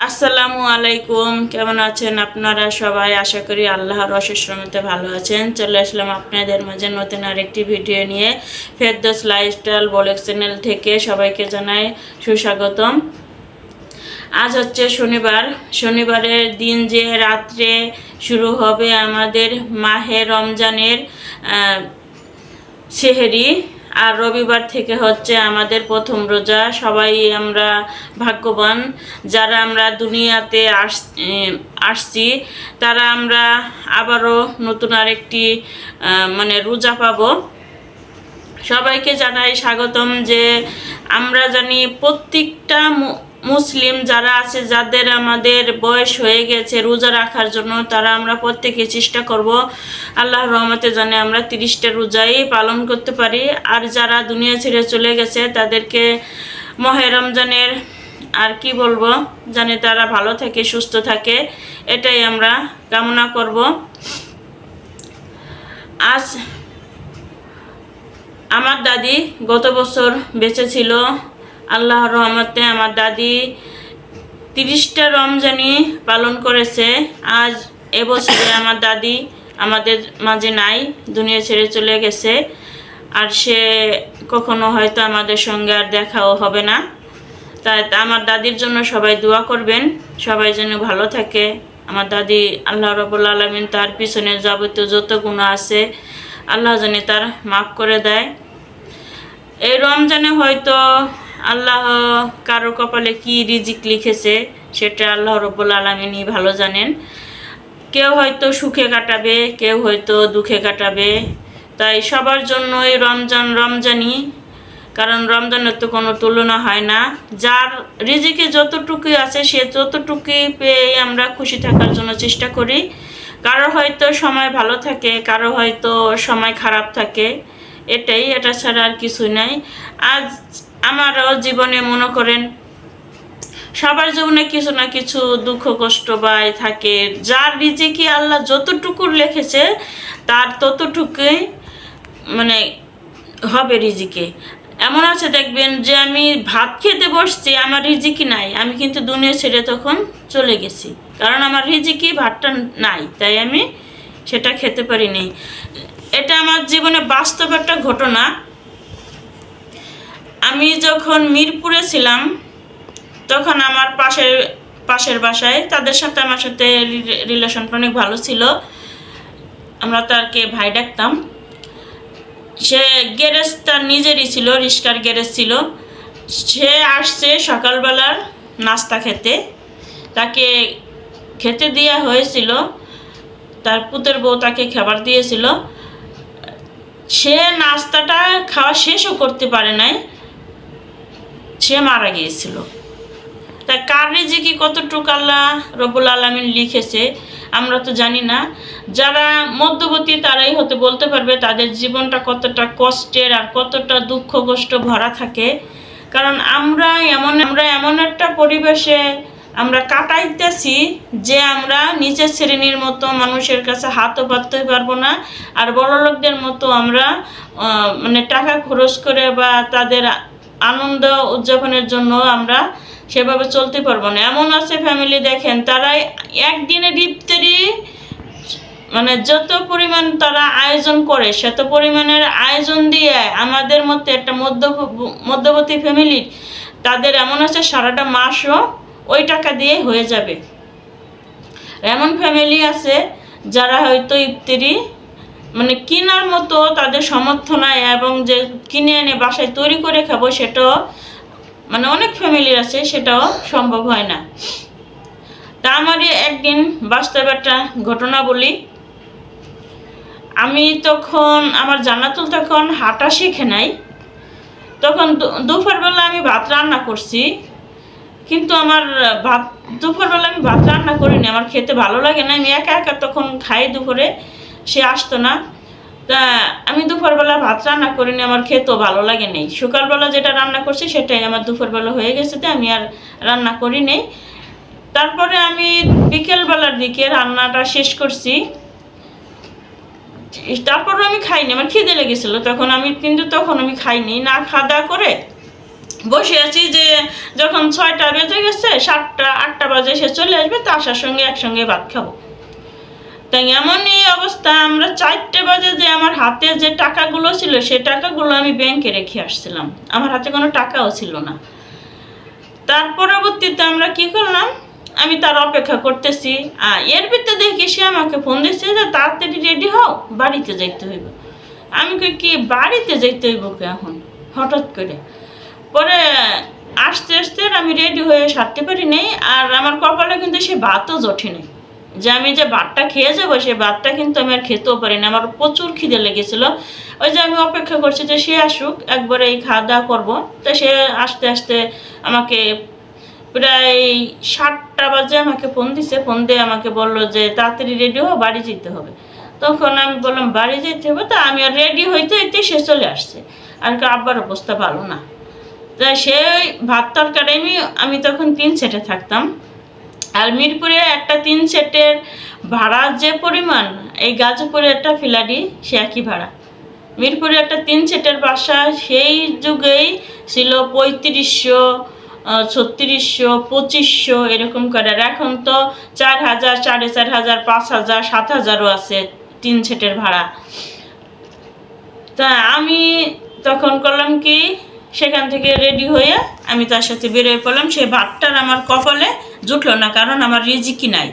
আসসালামু আলাইকুম, কেমন আছেন আপনারা সবাই? আশা করি আল্লাহর অশেষ রহমতে ভালো আছেন। চলে আসলাম আপনাদের মাঝে নতুন আরেকটি ভিডিও নিয়ে। ফেরদোস লাইফস্টাইল বলেক চ্যানেল থেকে সবাইকে জানাই সুস্বাগতম। আজ হচ্ছে শনিবার। শনিবারের দিন যে রাত্রে শুরু হবে আমাদের মাহে রমজানের সেহেরি। আর রবিবার থেকে হচ্ছে আমাদের প্রথম রোজা। সবাই আমরা ভাগ্যবান। যারা আমরা দুনিয়াতে আস আসছি, তারা আমরা আবারও নতুন আরেকটি মানে রোজা পাব। সবাইকে জানাই স্বাগতম যে আমরা জানি প্রত্যেকটা মুসলিম যারা আছে, যাদের আমাদের বয়স হয়ে গেছে, রোজা রাখার জন্য তারা আমরা প্রত্যেকে চেষ্টা করব আল্লাহর রহমতে জানে আমরা তিরিশটা রোজাই পালন করতে পারি। আর যারা দুনিয়া ছেড়ে চলে গেছে, তাদেরকে মহে রমজানের আর কি বলব জানে তারা ভালো থাকে, সুস্থ থাকে, এটাই আমরা কামনা করব। আজ আমার দাদি গত বছর বেঁচে ছিল আল্লাহর রহমতে আমার দাদি তিরিশটা রমজানি পালন করেছে। আজ এবছরে আমার দাদি আমাদের মাঝে নাই, দুনিয়া ছেড়ে চলে গেছে। আর সে কখনো হয়তো আমাদের সঙ্গে আর দেখাও হবে না। তাই আমার দাদির জন্য সবাই দোয়া করবেন, সবাই যেন ভালো থাকে। আমার দাদি আল্লাহ রবুল্লা আলমিন তার পিছনে যাবতীয় যত গুণ আছে, আল্লাহ জানে তার মাফ করে দেয়। এই রমজানে হয়তো আল্লাহ কারও কপালে কি রিজিক লিখেছে, সেটা আল্লাহ রব্বুল আলমিনই ভালো জানেন। কেউ হয়তো সুখে কাটাবে, কেউ হয়তো দুঃখে কাটাবে। তাই সবার জন্যই রমজান রমজানই, কারণ রমজানের তো কোনো তুলনা হয় না। যার রিজিকে যতটুকুই আছে, সে ততটুকুই পেয়ে আমরা খুশি থাকার জন্য চেষ্টা করি। কারও হয়তো সময় ভালো থাকে, কারও হয়তো সময় খারাপ থাকে। এটাই, এটা ছাড়া আর কিছুই নাই। আজ আমারও জীবনে মনে করেন, সবার জীবনে কিছু না কিছু দুঃখ, কষ্ট বাই থাকে। যার রিজিকে আল্লাহ যতটুকু লিখেছে তার ততটুকুই মানে হবে রিজিকে। এমন আছে দেখবেন যে, আমি ভাত খেতে বসছি, আমার রিজিকি নাই। আমি কিন্তু দুনিয়া ছেড়ে তখন চলে গেছি। কারণ আমার রিজিকি ভাতটা নাই, তাই আমি সেটা খেতে পারিনি। এটা আমার জীবনে বাস্তব একটা ঘটনা। আমি যখন মিরপুরে ছিলাম, তখন আমার পাশের পাশের বাসায় তাদের সাথে আমার সাথে রিলেশনটা অনেক ভালো ছিল। আমরা তারকে ভাই ডাকতাম। সে গ্যারেজ তার নিজেরই ছিল, রিস্কার গ্যারেজ ছিল। সে আসছে সকালবেলার নাস্তা খেতে। তাকে খেতে দেওয়া হয়েছিল। তার পুতের বউ তাকে খাবার দিয়েছিল। সে নাস্তাটা খাওয়া শেষও করতে পারে নাই। সে মারা গিয়েছিল। তা কার রিজিকি কতটুকু আল্লাহ রবুল আলমিন লিখেছে, আমরা তো জানি না। যারা মধ্যবর্তী তারাই হতে বলতে পারবে তাদের জীবনটা কতটা কষ্টের আর কতটা দুঃখ কষ্ট ভরা থাকে। কারণ আমরা এমন আমরা এমন একটা পরিবেশে আমরা কাটাইতেছি যে আমরা নিচের শ্রেণির মতো মানুষের কাছে হাতও পাততে পারব না আর বড় লোকদের মতো আমরা মানে টাকা খরচ করে বা তাদের আনন্দ উদযাপনের জন্য আমরা সেভাবে চলতে পারব না। এমন আছে ফ্যামিলি দেখেন তারা একদিনে ইফতারি মানে যত পরিমাণ তারা আয়োজন করে সেত পরিমাণের আয়োজন দিয়ে আমাদের মধ্যে একটা মধ্য মধ্যবর্তী ফ্যামিলির তাদের এমন আছে সারাটা মাসও ওই টাকা দিয়ে হয়ে যাবে। এমন ফ্যামিলি আছে যারা হয়তো ইফতারি মানে কেনার মতো তাদের সমর্থ নাই এবং যে কিনে এনে বাসায় তৈরি করে খাব সেটাও মানে অনেক ফ্যামিলির আছে, সেটাও সম্ভব হয় না। তা আমারই একদিন বাস্তব একটা ঘটনা বলি। আমি তখন, আমার জানাতুল তখন হাঁটা শিখে নাই। তখন দুপুরবেলা আমি ভাত রান্না করছি। কিন্তু আমার ভাত, দুপুরবেলা আমি ভাত রান্না করিনি, আমার খেতে ভালো লাগে না। আমি একা একা তখন খাই দুপুরে। সে আসতো না। তা আমি দুপুরবেলা ভাত রান্না করিনি, আমার খেতেও ভালো লাগে নেই। সকালবেলা যেটা রান্না করছি সেটাই আমার দুপুরবেলা হয়ে গেছে তো, আমি আর রান্না করি নেই। তারপরে আমি বিকেলবেলার দিকে রান্নাটা শেষ করছি। তারপরে আমি খাইনি, আমার খিদে লেগেছিলো। তখন আমি কিন্তু তখন আমি খাইনি, না খাওয়া দাওয়া করে বসে আছি যে যখন ছয়টা বেজে গেছে, সাতটা, আটটা বাজে সে চলে আসবে, তো আসার সঙ্গে একসঙ্গে ভাত খাব। তাই এমনই অবস্থা। আমরা চারটে বাজে যে আমার হাতে যে টাকাগুলো ছিল, সে টাকাগুলো আমি ব্যাংকে রেখে আসছিলাম। আমার হাতে কোনো টাকাও ছিল না। তার পরবর্তীতে আমরা কি করলাম? আমি তার অপেক্ষা করতেছি। আর এর ভিতরে দেখি সে আমাকে ফোন দিচ্ছে যে, তাড়াতাড়ি রেডি হও, বাড়িতে যাইতে হইব। আমি কই, কি, বাড়িতে যাইতে হইব কি এখন? হঠাৎ করে। পরে আস্তে আস্তে আমি রেডি হয়ে সারতে পারি নাই। আর আমার কপালে কিন্তু সে ভাতও জোটে নেই। যে আমি যে ভাতটা খেয়ে যাব, সে ভাতটা কিন্তু আমি আর খেতেও পারি না। আমার প্রচুর খিদে লেগেছিল। ওই যে আমি অপেক্ষা করছি যে সে আসুক, একবারে এই খাওয়া দাওয়া করব। তো সে আস্তে আস্তে আমাকে প্রায় সাতটা বাজে আমাকে ফোন দিছে। ফোন দিয়ে আমাকে বলল যে, তাড়াতাড়ি রেডি হো বাড়ি যেতে হবে। তখন আমি বললাম, বাড়ি যেতে হবে? তা আমি আর রেডি হইতে হইতে সে চলে আসছে। আর কি আব্বার অবস্থা ভালো না। তা সে ভাত তরকারি আমি আমি তখন তিন সেটে থাকতাম। আর মিরপুরে একটা তিন সেটের ভাড়া যে পরিমাণ, এই গাজীপুরে একটা ফিলাডি, সে একই ভাড়া। মিরপুরে একটা তিন সেটের বাসা, সেই যুগেই ছিল পঁয়ত্রিশশো ছত্রিশশো, পঁচিশশো এরকম করে। আর এখন তো চার হাজার, সাড়ে চার হাজার, পাঁচ হাজার, সাত হাজারও আছে তিন সেটের ভাড়া। তা আমি তখন করলাম কি সেখান থেকে রেডি হয়ে আমি তার সাথে বেরোয় পড়লাম। সেই ভাতটার আমার কপালে জুটলো না, কারণ আমার রিজিকি নাই।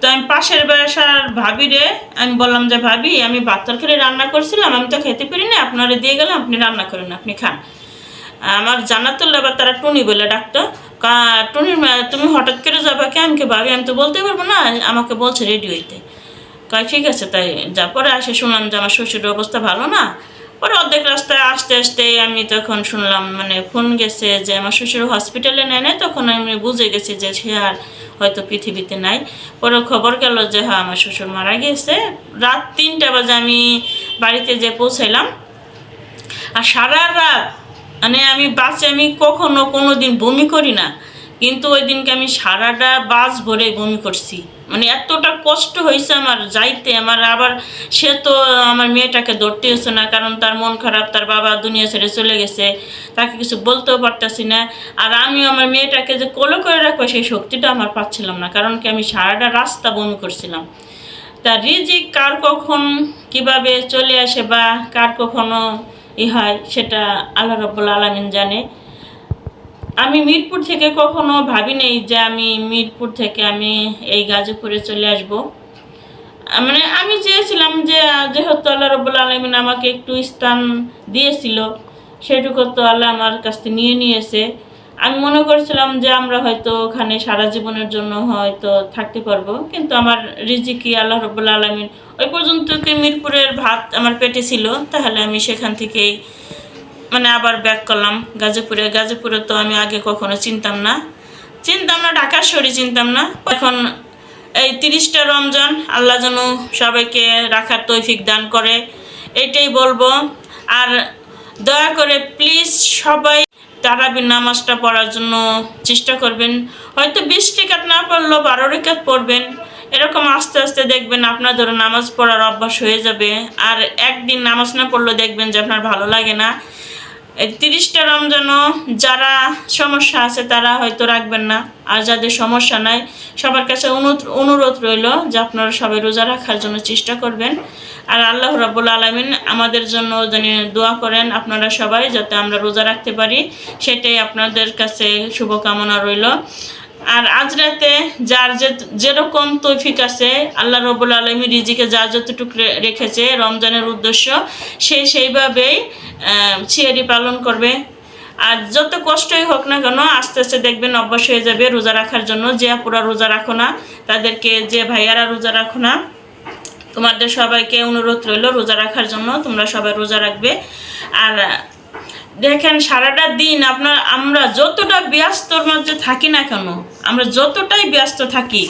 তো আমি পাশের বাসার ভাবিরে আমি বললাম যে, ভাবি, আমি ভাত তরকারি রান্না করছিলাম, আমি তো খেতে পারি না, আপনারা দিয়ে গেলাম, আপনি রান্না করেন, আপনি খান। আমার জানাতুল এবার তারা টুনি বলে ডাকতো। কা- টুনির তুমি হঠাৎ করে যাবে কে আমি কি ভাবি, আমি তো বলতে পারব না, আমাকে বলছে রেডি হইতে। কয়, ঠিক আছে, তাই যা, পরে আসে, শুনলাম যে আমার শ্বশুরের অবস্থা ভালো না। পরে অর্ধেক রাস্তায় আসতে আসতে আমি তখন শুনলাম মানে ফোন গেছে যে আমার শ্বশুর হসপিটালে নেয় নাই, তখন আমি বুঝে গেছি যে সে আর হয়তো পৃথিবীতে নাই। পরে খবর গেল যে হ্যাঁ আমার শ্বশুর মারা গেছে। রাত তিনটা বাজে আমি বাড়িতে যে পৌঁছাইলাম। আর সারা রাত মানে আমি বাসে আমি কখনো কোনো দিন বমি করি না। কিন্তু ওই দিনকে আমি সারাটা বাস ভরে বমি করছি। মানে এতটা কষ্ট হয়েছে আমার যাইতে, আমার আবার সে তো আমার মেয়েটাকে ধরতে হচ্ছে না, কারণ তার মন খারাপ, তার বাবা দুনিয়া ছেড়ে চলে গেছে, তাকে কিছু বলতেও পারতাছি না। আর আমি আমার মেয়েটাকে যে কোলো করে রাখব, সেই শক্তিটা আমার পাচ্ছিলাম না, কারণ কি আমি সারাটা রাস্তা বমি করছিলাম। তা রিজিক কার কখন কীভাবে চলে আসে বা কার কখনো ই হয়, সেটা আল্লাহ রব্বুল আলমিন জানে। আমি মিরপুর থেকে কখনো ভাবি নেই যে আমি মিরপুর থেকে আমি এই গাজীপুরে চলে আসব। মানে আমি চেয়েছিলাম যে, যেহেতু আল্লাহ রব্বুল আলমিন আমাকে একটু স্থান দিয়েছিল, সেটুকু তো আল্লাহ আমার কাছ থেকে নিয়ে নিয়েছে। আমি মনে করেছিলাম যে আমরা হয়তো ওখানে সারা জীবনের জন্য হয়তো থাকতে পারব, কিন্তু আমার রিজিকি আল্লাহ রব্বুল আলমিন ওই পর্যন্ত কি মিরপুরের ভাত আমার পেটে ছিল, তাহলে আমি সেখান থেকেই মানে আবার ব্যাক করলাম। গাজীপুরে গাজীপুরে তো আমি আগে কখনো চিনতাম না। চিনতাম না, ঢাকার শরী চিনতাম না। এখন এই তিরিশটা রমজান, আল্লাহ যেন সবাইকে রাখার তৌফিক দান করে, এটাই বলব। আর দয়া করে প্লিজ সবাই তারাবির নামাজটা পড়ার জন্য চেষ্টা করবেন। হয়তো বিশ টিকাত না পড়লেও বারো রেখাত পড়বেন। এরকম আস্তে আস্তে দেখবেন আপনার ধরো নামাজ পড়ার অভ্যাস হয়ে যাবে। আর একদিন নামাজ না পড়লেও দেখবেন যে আপনার ভালো লাগে না। তিরিশটা রমজানও যারা সমস্যা আছে তারা হয়তো রাখবেন না। আর যাদের সমস্যা নাই, সবার কাছে অনুরোধ রইল যে আপনারা সবাই রোজা রাখার জন্য চেষ্টা করবেন। আর আল্লাহ রাবুল আলমিন আমাদের জন্য জানি দোয়া করেন, আপনারা সবাই যাতে আমরা রোজা রাখতে পারি, সেটাই আপনাদের কাছে শুভকামনা রইল। আর আজ রাতে যার যে যেরকম তৈফিক আছে, আল্লাহ রবুল আলমী রিজিকে যা যতটুকু রেখেছে, রমজানের উদ্দেশ্য, সে সেইভাবেই ছিয়ারি পালন করবে। আর যত কষ্টই হোক না কেন, আস্তে আস্তে দেখবেন অভ্যাস হয়ে যাবে রোজা রাখার জন্য। যে আপুরা রোজা রাখো না, তাদেরকে, যে ভাইয়ারা রোজা রাখো না, তোমাদের সবাইকে অনুরোধ রইল রোজা রাখার জন্য, তোমরা সবাই রোজা রাখবে। আর দেখেন, সারাটা দিন আপনার, আমরা যতটা ব্যস্তর মধ্যে থাকি না কেন, আমরা যতটাই ব্যস্ত থাকি,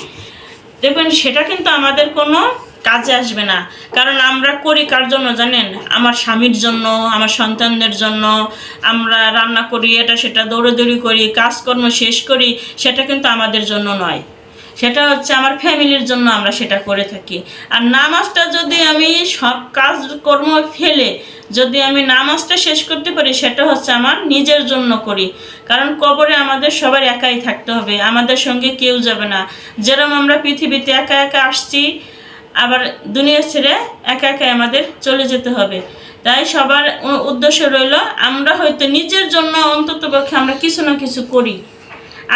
দেখবেন সেটা কিন্তু আমাদের কোনো কাজে আসবে না। কারণ আমরা করি কার জন্য জানেন? আমার স্বামীর জন্য, আমার সন্তানদের জন্য, আমরা রান্না করি, এটা সেটা দৌড়াদৌড়ি করি, কাজকর্ম শেষ করি, সেটা কিন্তু আমাদের জন্য নয়। সেটা হচ্ছে আমার ফ্যামিলির জন্য আমরা সেটা করে থাকি। আর নামাজটা যদি আমি সব কাজকর্ম ফেলে যদি আমি নামাজটা শেষ করতে পারি, সেটা হচ্ছে আমার নিজের জন্য করি। কারণ কবরে আমাদের সবার একাই থাকতে হবে, আমাদের সঙ্গে কেউ যাবে না। যেরকম আমরা পৃথিবীতে একা একা আসছি, আবার দুনিয়া ছেড়ে একা একা আমাদের চলে যেতে হবে। তাই সবার উদ্দেশ্য রইল, আমরা হয়তো নিজের জন্য অন্তত পক্ষে আমরা কিছু না কিছু করি।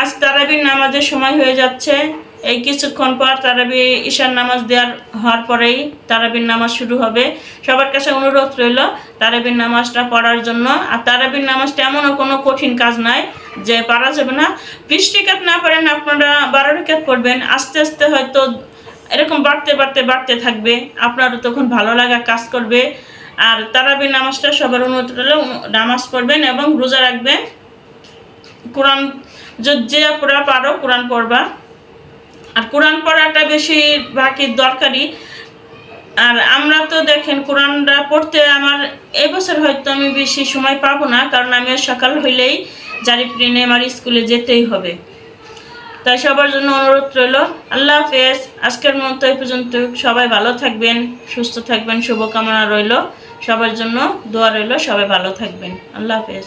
আজ তারাবির নামাজের সময় হয়ে যাচ্ছে এই কিছুক্ষণ পর তারাবি ঈশার নামাজ দেওয়ার হওয়ার পরেই তারাবির নামাজ শুরু হবে। সবার কাছে অনুরোধ রইল, তারাবির নামাজটা পড়ার জন্য। আর তারাবির নামাজটা এমনও কোনো কঠিন কাজ নাই যে পারা যাবে না। বিশ টিকাত না পারেন আপনারা বারো টিকাত পড়বেন। আস্তে আস্তে হয়তো এরকম বাড়তে বাড়তে বাড়তে থাকবে। আপনারও তখন ভালো লাগা কাজ করবে। আর তারাবির নামাজটা সবার অনুরোধ রইল, নামাজ পড়বেন এবং রোজা রাখবেন। কোরআন, যে- যে পড়া পারো কোরআন পড়বা। আর কোরআন পড়াটা বেশি বাকি দরকারি আর আমরা তো দেখেন কোরআনটা পড়তে আমার এবছর হয়তো আমি বেশি সময় পাবো না, কারণ আমি সকাল হইলেই জারি প্রিনে আমার স্কুলে যেতেই হবে। তাই সবার জন্য অনুরোধ রইল। আল্লাহ হাফেজ। আজকের মতো এই পর্যন্ত। সবাই ভালো থাকবেন, সুস্থ থাকবেন, শুভকামনা রইল। সবার জন্য দোয়া রইল, সবাই ভালো থাকবেন। আল্লাহ হাফেজ।